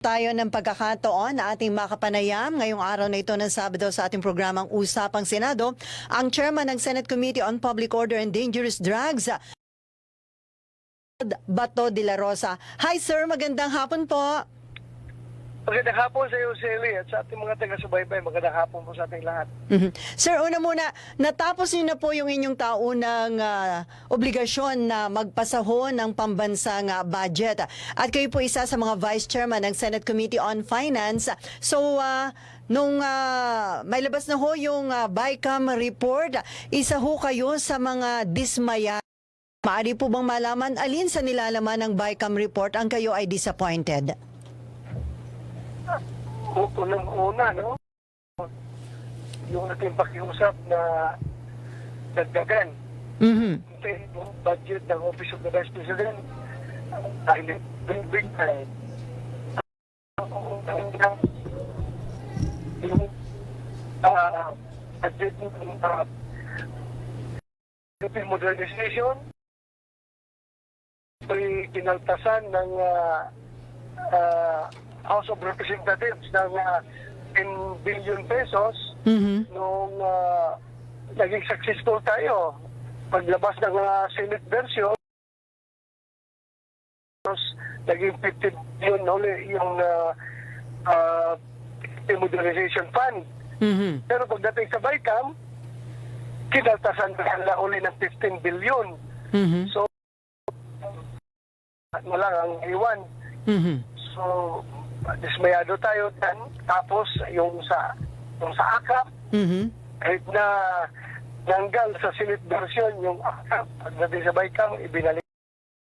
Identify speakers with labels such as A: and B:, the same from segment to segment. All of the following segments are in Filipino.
A: tayo ng pagkakataon na ating makapanayam ngayong araw na ito ng Sabado sa ating programang Usapang Senado, ang chairman ng Senate Committee on Public Order and Dangerous Drugs, Bato de la Rosa. Hi sir, magandang hapon po.
B: Magandang hapon sa iyo, Sally, at sa ating mga taga-subaybay. Magandang hapon po sa ating lahat.
A: Mhm. Sir, una muna, natapos niyo na po yung inyong taunang ah, obligasyon na magpasaho ng pambansang ah, budget. At kayo po isa sa mga vice chairman ng Senate Committee on Finance. So, ah, nung ah, may labas na ho yung ah, BICAM report, isa ho kayo sa mga dismaya. Maaari po bang malaman alin sa nilalaman ng BICAM report ang kayo ay disappointed?
B: U- Unang-una, no? Yung ating pakiusap na dagdagan
A: Mhm.
B: yung budget ng Office of the Vice President dahil big big time. Yung ah, budget ng uh, Philippine modernization ay kinaltasan ng ah, ah, House of Representatives ng ah, 10 billion pesos
A: Mhm.
B: nung ah, naging successful tayo paglabas ng ah, Senate version tapos naging 50 billion uli yung uh, uh, modernization fund.
A: Mhm.
B: Pero pagdating sa BICAM, kinaltasan na uli ng 15 billion.
A: Mhm.
B: So, na lang ang iwan.
A: Mhm.
B: So, dismayado tayo. Tapos, yung sa yung sa AKAP,
A: Mhm.
B: kahit na nanggal sa Senate version yung AKAP, pagdating sa BICAM, ibinalik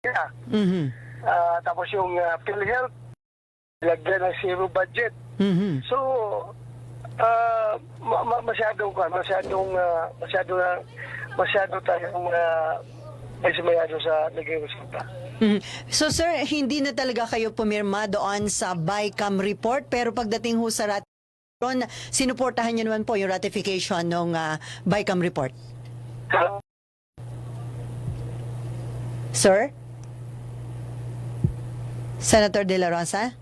B: niya.
A: Mhm.
B: Ah, tapos yung uh, PhilHealth, lagyan ng zero budget.
A: Mhm.
B: So, ah, ma- ma- masyadong, masyadong, ah, masyado na, masyado tayong uh, dismayado sa naging resulta.
A: Mhm. So sir, hindi na talaga kayo pumirma doon sa BICAM report pero pagdating ho sa ratification, sinuportahan niyo naman po yung ratification ng ah, BICAM report. Sir? Senator De La Rosa?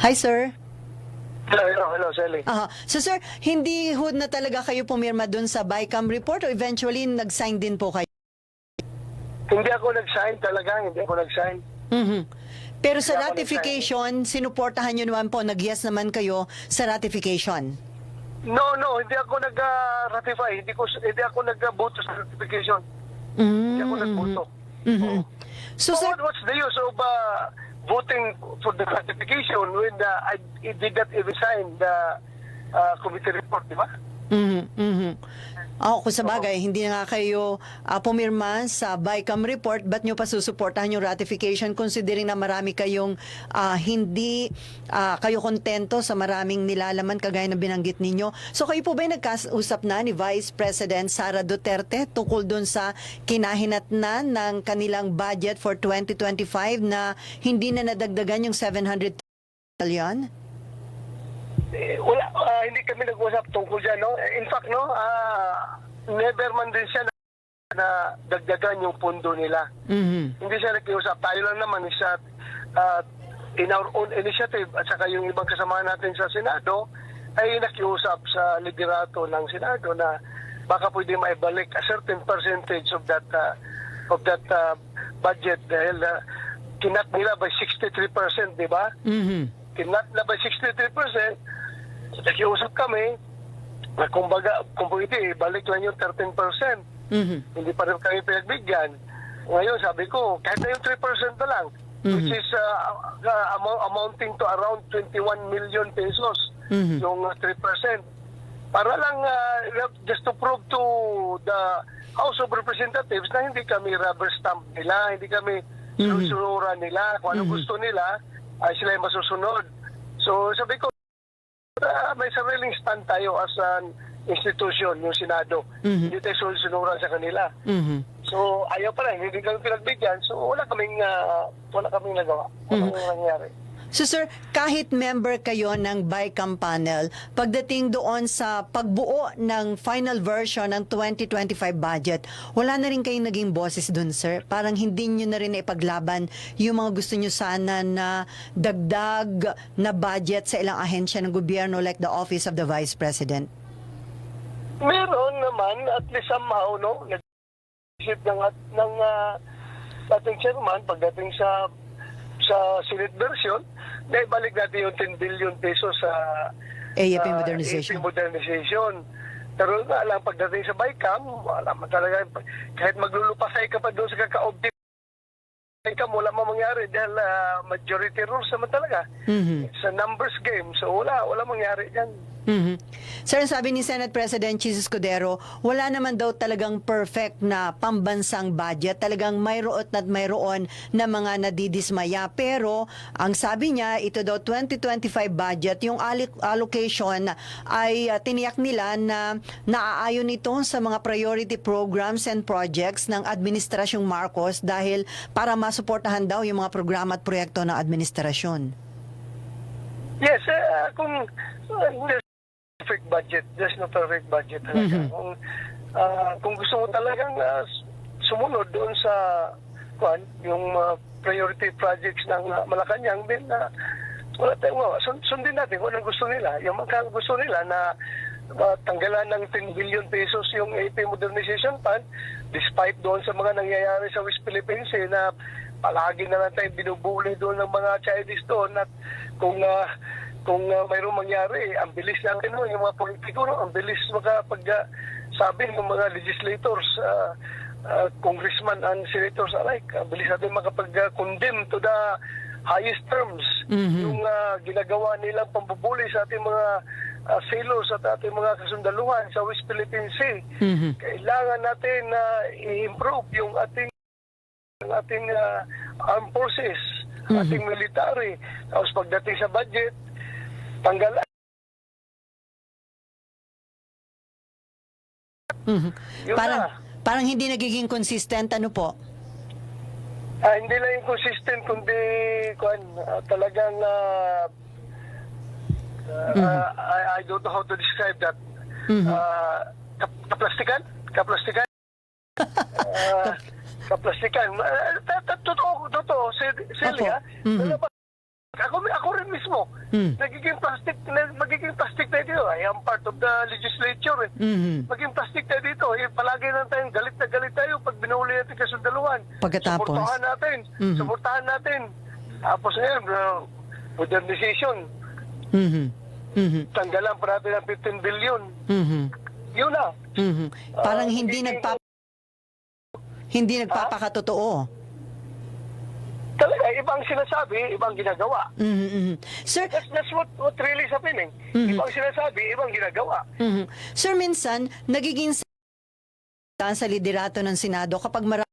A: Hi sir.
B: Hello, hello, hello, Sally.
A: Aha. So sir, hindi ho na talaga kayo pumirma doon sa BICAM report o eventually nag-sign din po kayo?
B: Hindi ako nag-sign talaga, hindi ako nag-sign.
A: Mhm. Pero sa
B: Hindi ako
A: ratification, sinuportahan nyo naman po, nag-yes naman kayo sa ratification.
B: No, no, hindi ako nag-ratify. Hindi, ko, hindi ako nag-boto sa ratification. Hindi ako nag-boto.
A: Mhm. So,
B: So,
A: sir,
B: what, what's the use of uh, voting for the ratification when uh, I, I did not even sign the uh, committee report, di ba?
A: mhm, mhm. Ako, kung sa bagay, hindi na nga kayo ah, pumirma sa BICAM report, ba't nyo pa susuportahan yung ratification considering na marami kayong ah, hindi ah, kayo kontento sa maraming nilalaman kagaya na binanggit ninyo. So kayo po ba nagkausap na ni Vice President Sara Duterte tungkol dun sa kinahinatnan ng kanilang budget for 2025 na hindi na nadagdagan yung 700 million?
B: Eh, wala, ah, hindi kami nag-usap tungkol dyan, no? Eh, In fact, no, ah, never man din siya na, na dagdagan yung pundo nila.
A: Mhm.
B: Hindi siya nakiusap. Tayo lang naman is uh, uh, in our own initiative at saka yung ibang kasama natin sa Senado ay nakiusap sa liderato ng Senado na baka pwede maibalik a certain percentage of that uh, of that uh, budget dahil uh, kinat nila by 63%, di ba?
A: Mhm.
B: Kinat na by 63%, nakiusap kami na kumbaga, kung pwede, balik lang yung 13%
A: Mhm.
B: hindi pa rin kami pinagbigyan. Ngayon, sabi ko, kahit na yung 3% na lang, which is uh, uh, amou- amounting to around 21 million pesos,
A: Mhm.
B: yung uh, 3%. Para lang, uh, just to prove to the House of Representatives na hindi kami rubber stamp nila, hindi kami susunuran nila. Kung ano gusto nila, ay sila yung masusunod. So, sabi ko, uh, may sariling stand tayo as an institution, yung Senado.
A: Mhm.
B: Hindi tayo susunuran sa kanila.
A: Mhm.
B: So, ayaw pa rin, hindi kami pinagbigyan. So, wala kaming, ah, wala kaming nagawa. Wala
A: Mhm.
B: kaming nangyari.
A: So sir, kahit member kayo ng BICAM panel, pagdating doon sa pagbuo ng final version ng 2025 budget, wala na rin kayong naging boses doon sir. Parang hindi nyo na rin ipaglaban yung mga gusto nyo sana na dagdag na budget sa ilang ahensya ng gobyerno like the Office of the Vice President.
B: Meron naman, at least somehow, no, nag-isip ng, ng ah, ating chairman pagdating sa sa Senate version, na ibalik natin yung 10 billion pesos sa
A: AFP
B: ah,
A: modernization.
B: AFP modernization. Pero nga lang, pagdating sa BICAM, wala man talaga, kahit maglulupasay ka pa doon sa kaka-object, BICAM, wala man mangyari dahil ah, majority rules naman talaga.
A: Mhm.
B: It's a numbers game, so wala, wala mangyari dyan.
A: Mhm. Sir, sabi ni Senate President Chis Escudero, wala naman daw talagang perfect na pambansang budget. Talagang mayroon at mayroon na mga nadidismaya. Pero, ang sabi niya, ito daw 2025 budget, yung alloc- allocation ay uh, tiniyak nila na naaayon ito sa mga priority programs and projects ng Administrasyong Marcos dahil para masuportahan daw yung mga programa at proyekto ng administrasyon.
B: Yes, eh, kung uh, perfect budget, there's no perfect budget talaga. Kung, ah, kung gusto mo talagang ah, sumunod doon sa kuan, yung ah, priority projects ng ah, Malacanang, then uh, wala tayong mawa. Sun- sundin natin kung anong gusto nila. Yung mga gusto nila na ah, tanggalan ng 10 billion pesos yung AP Modernization Fund despite doon sa mga nangyayari sa West Philippines eh, na palagi na lang tayo binubuli doon ng mga Chinese doon at kung ah, kung uh, mayroong mangyari, ang bilis natin no, yung mga politiko, no, ang bilis makapag uh, sabi ng mga legislators, uh, uh, congressman and senators alike, ang bilis natin makapag-condemn to the highest terms
A: Mhm.
B: yung uh, ginagawa nilang pambubuli sa ating mga uh, sailors at ating mga kasundaluhan sa West Philippine Sea.
A: Mhm.
B: Kailangan natin na i-improve yung ating ang ating uh, armed forces, ating military. Tapos pagdating sa budget, tanggalan.
A: Mhm.
B: Yun
A: Parang,
B: na.
A: parang hindi nagiging consistent, ano po?
B: Ah, hindi lang yung consistent, kundi kuan, ah, talagang ah, ah, I, I don't know how to describe that. Ah, kap- kaplastikan? Kaplastikan? Ah, kaplastikan. Ah, ta- ta- Totoo, totoo, Sil- Celia.
A: Mhm.
B: Ano ba? Ako, ako rin mismo,
A: Mm.
B: nagiging plastic, na, magiging plastic na dito. I am part of the legislature. Eh.
A: Mhm.
B: Maging plastic tayo dito. Eh, palagi lang tayong galit na galit tayo pag binuli natin kasundaluhan.
A: Pagkatapos?
B: Suportahan natin.
A: Mhm.
B: Suportahan natin. Tapos ngayon, uh, modernization.
A: Mhm. Mhm.
B: Tanggalan pa natin ng 15 billion.
A: Mhm.
B: Yun na.
A: Mhm. Parang
B: Ah,
A: hindi
B: hindi-
A: nagpap hindi nagpapakatotoo.
B: Talaga, ibang sinasabi, ibang ginagawa.
A: Mhm. mhm. Sir,
B: That's, that's what, what really is happening.
A: Mhm.
B: Ibang sinasabi, ibang ginagawa.
A: mhm. Sir minsan nagiging sa sa liderato ng Senado kapag marami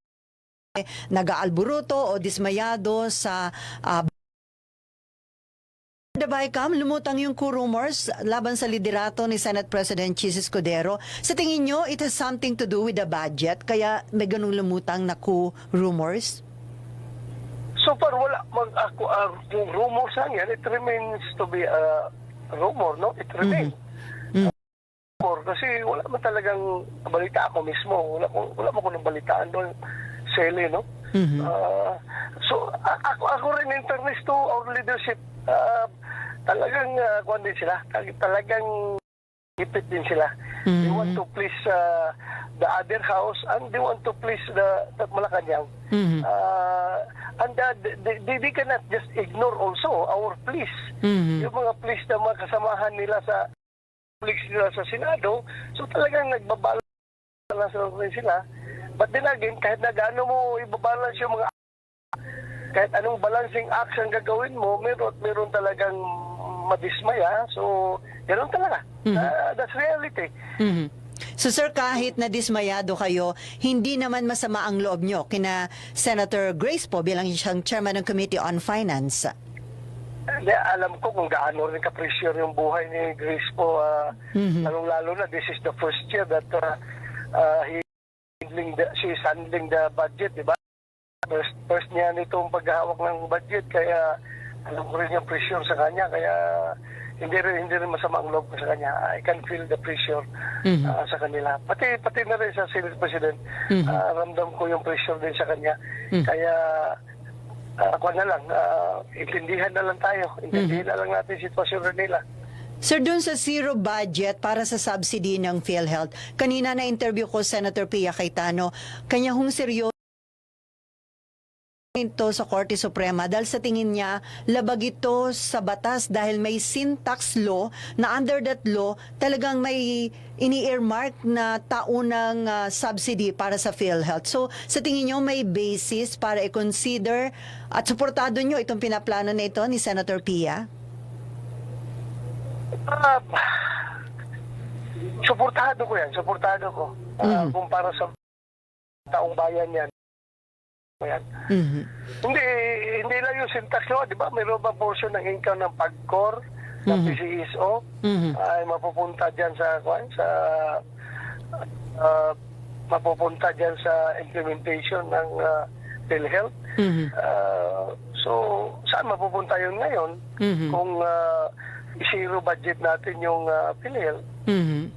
A: nag-aalburuto o dismayado sa ah, The Bicam, lumutang yung coup rumors laban sa liderato ni Senate President Chis Escudero. Sa tingin nyo, it has something to do with the budget, kaya may ganung lumutang na coup rumors?
B: So far, wala. Mag, ako, uh, yung rumors lang yan, it remains to be a rumor, no? It remains.
A: Mhm.
B: Rumor, kasi wala man talagang balita ako mismo. Wala, wala mo ko nabalitaan doon, Sele, no?
A: Mhm.
B: Ah, so, ako, ako rin in fairness to our leadership, ah, talagang, uh, din sila. Tal- Talagang ipit din sila. They
A: Mhm.
B: want to please ah, the other house and they want to please the, the Malacanang.
A: Mhm.
B: Uh, and uh, they, they, they cannot just ignore also our pleas.
A: Mhm.
B: Yung mga pleas na mga kasamahan nila sa pleas nila sa Senado, so talagang nagbabalance rin sila. But then again, kahit na gaano mo ibabalance yung mga kahit anong balancing acts ang gagawin mo, meron, meron talagang madismaya. So, ganoon talaga. Ah, that's reality.
A: Mhm. So sir, kahit na dismayado kayo, hindi naman masama ang loob nyo kina Senator Grace po bilang siyang chairman ng Committee on Finance.
B: Hindi, alam ko kung gaano rin ka-pressure yung buhay ni Grace po. ah, Lalong-lalo na, this is the first year that uh, uh, he handling the, she is handling the budget, di ba? First, first niya nitong paghawak ng budget, kaya alam ko rin yung pressure sa kanya, kaya hindi rin, hindi rin masama ang loob ko sa kanya. I can feel the pressure
A: Mhm.
B: ah, sa kanila. Pati, pati na rin sa Senate President,
A: Mhm.
B: ah, ramdam ko yung pressure din sa kanya.
A: Mhm.
B: Kaya, ako na lang, ah, intindihan na lang tayo. Intindihan na lang natin sitwasyon rin nila.
A: Sir, dun sa zero budget para sa subsidy ng PhilHealth, kanina na-interview ko Senator Pia Cayetano, kanya hong seryoso ito sa Korte Suprema dahil sa tingin niya labag ito sa batas dahil may syntax law na under that law talagang may ini-earmark na taunang ah, subsidy para sa PhilHealth. So sa tingin niyo may basis para i-consider at suportado niyo itong pinaplano na ito ni Senator Pia?
B: Ah, suportado ko yan, suportado ko. Ah,
A: Mhm.
B: Kung para sa taong bayan yan. Yan.
A: Mhm.
B: Hindi, hindi lang yung syntax law, di ba? Mayroon ba portion ng income ng PAGCOR, ng
A: Mhm.
B: PCSO,
A: Mhm.
B: ay mapupunta dyan sa, kwan, sa, ah, mapupunta dyan sa implementation ng uh, PhilHealth.
A: Mhm.
B: Ah, so, saan mapupunta yun ngayon?
A: Mhm.
B: Kung uh, zero budget natin yung uh, PhilHealth,
A: Mhm.